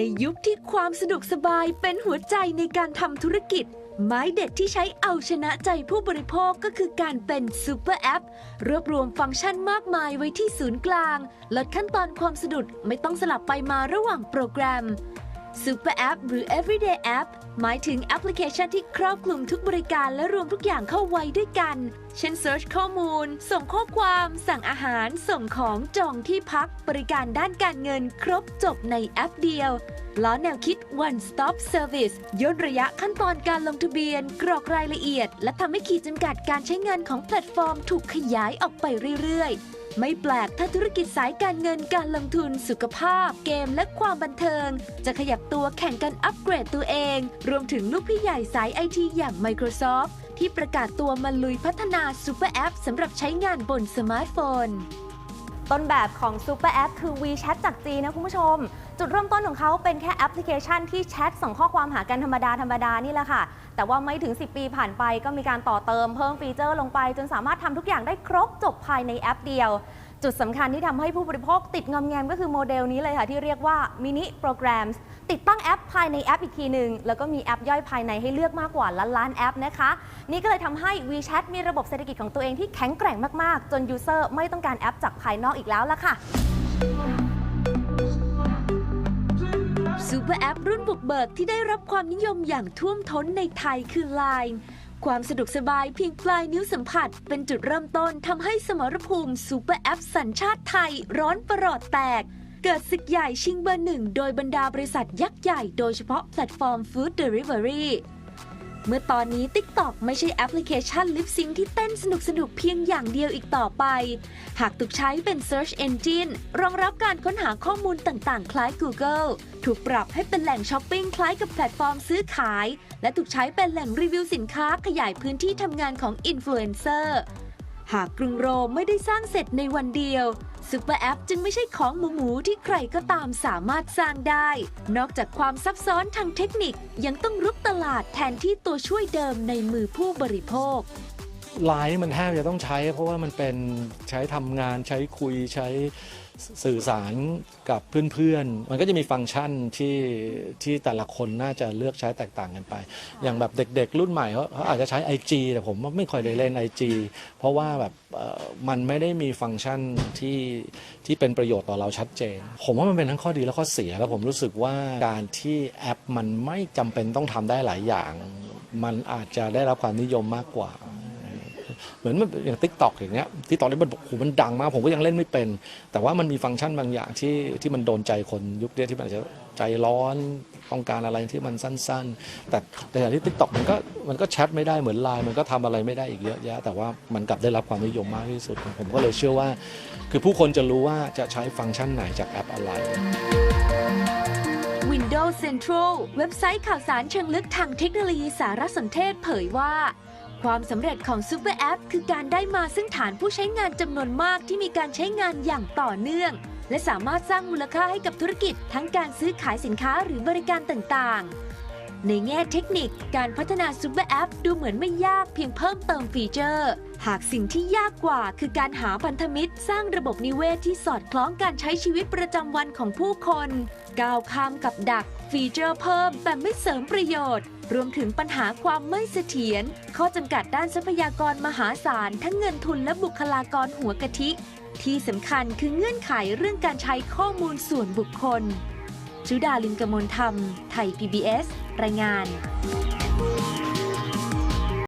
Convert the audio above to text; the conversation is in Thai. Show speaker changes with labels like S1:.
S1: ในยุคที่ความสะดวกสบายเป็นหัวใจในการทำธุรกิจ ไม้เด็ดที่ใช้เอาชนะใจผู้บริโภคก็คือการเป็นซูเปอร์แอป รวบรวมฟังก์ชันมากมายไว้ที่ศูนย์กลาง ลดขั้นตอนความสะดุดไม่ต้องสลับไปมาระหว่างโปรแกรม Super App หรือ Everyday App หมายถึงแอปพลิเคชันที่ครอบคลุมทุกบริการและรวมทุกอย่างเข้าไว้ด้วยกัน เช่น Search ข้อมูล ส่งข้อความ สั่งอาหาร ส่งของจองที่พัก บริการด้านการเงินครบจบในแอปเดียวล้อแนวคิด One Stop Service ย่นระยะขั้นตอนการลงทะเบียน กรอกรายละเอียด และทำให้ขีดจำกัดการใช้งานของแพลตฟอร์มถูกขยายออกไปเรื่อยๆ ไม่แปลกถ้าธุรกิจสายการเงินการลงทุนสุขภาพ เกมและความบันเทิง จะขยับตัวแข่งกันอัปเกรดตัวเอง รวมถึงลูกพี่ใหญ่สายไอทีอย่าง Microsoft ที่ประกาศตัวมาลุยพัฒนาซูเปอร์แอปสำหรับใช้งานบนสมาร์ทโฟน
S2: ต้นแบบของซูเปอร์แอปคือ WeChat จากจีนนะคุณผู้ชม จุดเริ่มต้นของเขาเป็นแค่แอปพลิเคชันที่แชทส่งข้อความหากันธรรมดาธรรมดานี่แหละค่ะ แต่ว่าไม่ถึง 10 ปีผ่านไปก็มีการต่อเติมเพิ่มฟีเจอร์ลงไป จนสามารถทำทุกอย่างได้ครบจบภายในแอปเดียว จุดสำคัญที่ทำให้ผู้บริโภคติดงอมแงมก็คือโมเดลนี้เลยค่ะ ที่เรียกว่ามินิโปรแกรมติดตั้งแอปภายในแอปอีกทีหนึ่งแล้วก็มีแอปย่อยภายในให้เลือกมากกว่าล้านล้านแอปนะคะ นี่ก็เลยทำให้ WeChat มีระบบเศรษฐกิจของตัวเองที่แข็งแกร่งมากๆ จนยูเซอร์ไม่ต้องการแอปจากภายนอกอีกแล้วล่ะค่ะ
S1: ซูเปอร์แอปรุ่นบุกเบิกที่ได้รับความนิยมอย่างท่วมท้นในไทยคือ Line ความสะดวกสบายเพียงปลายนิ้วสัมผัส เป็นจุดเริ่มต้นทำให้สมรภูมิซูเปอร์แอปสัญชาติไทย ร้อนประหลอดแตก เกิดศึกใหญ่ชิงเบอร์หนึ่งโดยบรรดาบริษัทยักษ์ใหญ่โดยเฉพาะแพลตฟอร์มฟู้ดเดลิเวอรี่ เมื่อตอนนี้ TikTok ไม่ใช่แอปพลิเคชันลิปซิงที่เต้นสนุกสนุกๆเพียงอย่างเดียวอีกต่อไป หากถูกใช้เป็น Search Engine รองรับการค้นหาข้อมูลต่างๆ คล้าย Google ถูกปรับให้เป็นแหล่งช้อปปิ้งคล้ายกับแพลตฟอร์มซื้อขาย และถูกใช้เป็นแหล่งรีวิวสินค้าขยายพื้นที่ทำงานของอินฟลูเอนเซอร์ หากกรุงโรมไม่ได้สร้างเสร็จในวันเดียวซูเปอร์แอปจึงไม่ใช่ของหมูหมูที่ใครก็ตามสามารถสร้างได้ นอกจากความซับซ้อนทางเทคนิคยังต้องรุกตลาดแทนที่ตัวช่วยเดิมในมือผู้บริโภค
S3: ไลน์นี่มันแทบจะต้องใช้ เพราะว่ามันเป็นใช้ทำงานใช้คุยใช้ สื่อสารกับเพื่อนๆ มันก็จะมีฟังก์ชันที่ที่แต่ละคนน่าจะเลือกใช้แตกต่างกันไป อย่างแบบเด็กๆ รุ่นใหม่เขาเขาอาจจะใช้ IG แต่ผมไม่ค่อยได้เล่น IG เพราะว่าแบบเอ่อมันไม่ได้มีฟังก์ชันที่ที่เป็นประโยชน์ต่อเราชัดเจน ผมว่ามันเป็นทั้งข้อดีและข้อเสียแล้วผมรู้สึกว่าการที่แอปมันไม่จำเป็นต้องทำได้หลายอย่าง มันอาจจะได้รับความนิยมมากกว่า เหมือนมันอย่างทิกตอกอย่างเงี้ยที่ตอนนี้มันบอกโหมันดังมากผมก็ยังเล่นไม่เป็น แต่ว่ามันมีฟังก์ชันบางอย่างที่ที่มันโดนใจคนยุคเนี้ที่มันอาจจะใจร้อนต้องการอะไรที่มันสั้น ๆ แต่แต่อย่างที่ทิกตอกมันก็มันก็แชทไม่ได้เหมือนไลน์มันก็ทำอะไรไม่ได้อีกเยอะแยะแต่ว่ามันกลับได้รับความนิยมมากที่สุด ผมก็เลยเชื่อว่า คือผู้คนจะรู้ว่าจะใช้ฟังก์ชันไหนจากแอปอะไร
S1: Windows Central เว็บไซต์ข่าวสารเชิงลึกทางเทคโนโลยีสารสนเทศเผยว่า ความสำเร็จของซูเปอร์แอปคือการได้มาซึ่งฐานผู้ใช้งานจำนวนมากที่มีการใช้งานอย่างต่อเนื่อง และสามารถสร้างมูลค่าให้กับธุรกิจทั้งการซื้อขายสินค้าหรือบริการต่างๆ ในแง่เทคนิคการพัฒนา Super App ดูเหมือนไม่ยากเพียงเพิ่มเติมฟีเจอร์ หากสิ่งที่ยากกว่าคือการหาพันธมิตร สร้างระบบนิเวศที่สอดคล้องการใช้ชีวิตประจำวันของผู้คน ก้าวข้ามกับดัก ฟีเจอร์เพิ่มแต่ไม่เสริมประโยชน์ รวมถึงปัญหาความไม่เสถียรข้อจำกัดด้านทรัพยากรมหาศาล ทั้งเงินทุนและบุคลากรหัวกะทิ ที่สำคัญคือเงื่อนไขเรื่องการใช้ข้อมูลส่วนบุคคลชุดาลินกมลธรรม ไทย PBS รายงาน